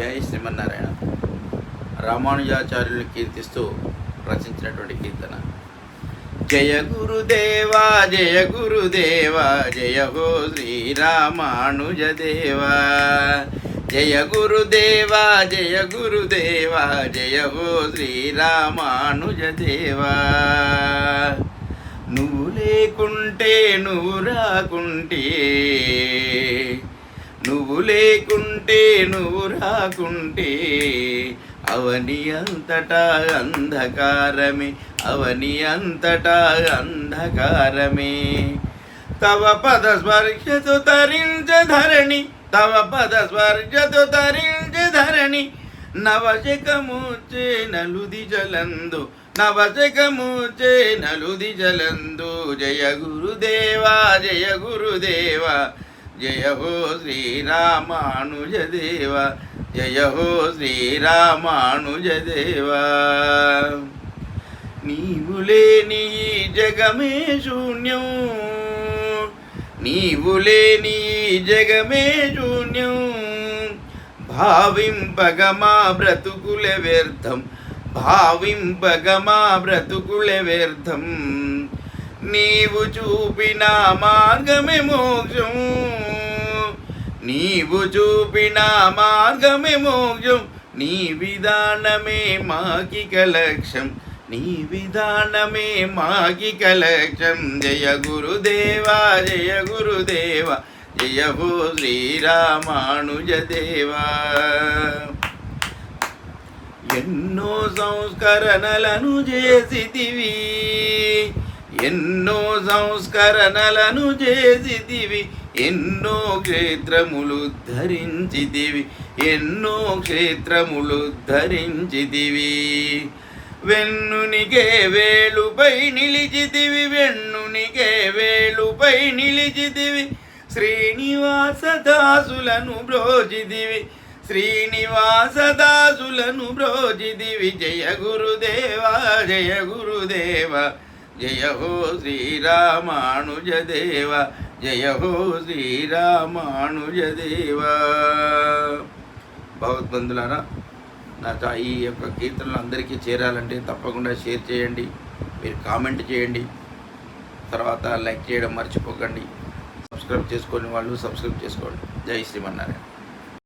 జయ శ్రీమన్నారాయణ. రామానుజాచార్యులను కీర్తిస్తూ రచించినటువంటి కీర్తన. జయ గురుదేవా జయ గురుదేవా జయ హో శ్రీరామానుజదేవా జయ గురుదేవా జయ గురుదేవా జయ హో శ్రీరామానుజదేవా నువ్వు లేకుంటే నువ్వు రాకుంటే నువ్వు లేకుంటే నువ్వు రాకుంటే అవని అంతటా అంధకారమే అవని అంతటా అంధకారమే. తవ పద స్పర్శతో తరించ ధరణి తవ పద స్పర్శతో తరించ ధరణి. నవశకముచే నలుది జలందు నవశకముచే నలుది జలందు. జయ గురుదేవా జయ గురుదేవా. జయ హో శ్రీరామానుజదేవ జయ హో శ్రీరామానుజదేవా. నీవు లేని జగమే శూన్యం. నీవు లేని జగమే శూన్యం. భావింపగమా బ్రతుకుల వ్యర్థం. భావింపగమా బ్రతుకుల వ్యర్థం. నీవు చూపిన మార్గమే మోక్షం. నీవు చూపిన మార్గమే మోక్షం. నీ విధానమే మాకిక లక్ష్యం. నీ విధానమే మాకిక లక్ష్యం. జయ గురుదేవా జయ గురుదేవా జయ హో శ్రీరామానుజదేవా ఎన్నో సంస్కరణలను చేసితివి. ఎన్నో సంస్కరణలను చేసిదివి ఎన్నో క్షేత్రములు ధరించిదివి ఎన్నో క్షేత్రములు ధరించిదివి వెన్నునికే వేలుపై నిలిచిదివి వెన్నునికే వేలుపై నిలిచితివి. శ్రీనివాస దాసులను బ్రోజిదివి శ్రీనివాస దాసులను బ్రోజిదివి జయ గురుదేవా జయ గురుదేవా. జయ హో శ్రీరామానుజదేవ జయ హో శ్రీరామానుజదేవా. భగవద్బంధులారా నా ఈ యొక్క కీర్తనలు అందరికీ చేరాలంటే తప్పకుండా షేర్ చేయండి మీరు కామెంట్ చేయండి తర్వాత లైక్ చేయడం మర్చిపోకండి సబ్స్క్రైబ్ చేసుకొని వాళ్ళు సబ్స్క్రైబ్ చేసుకోండి. జై శ్రీమన్నారాయణ.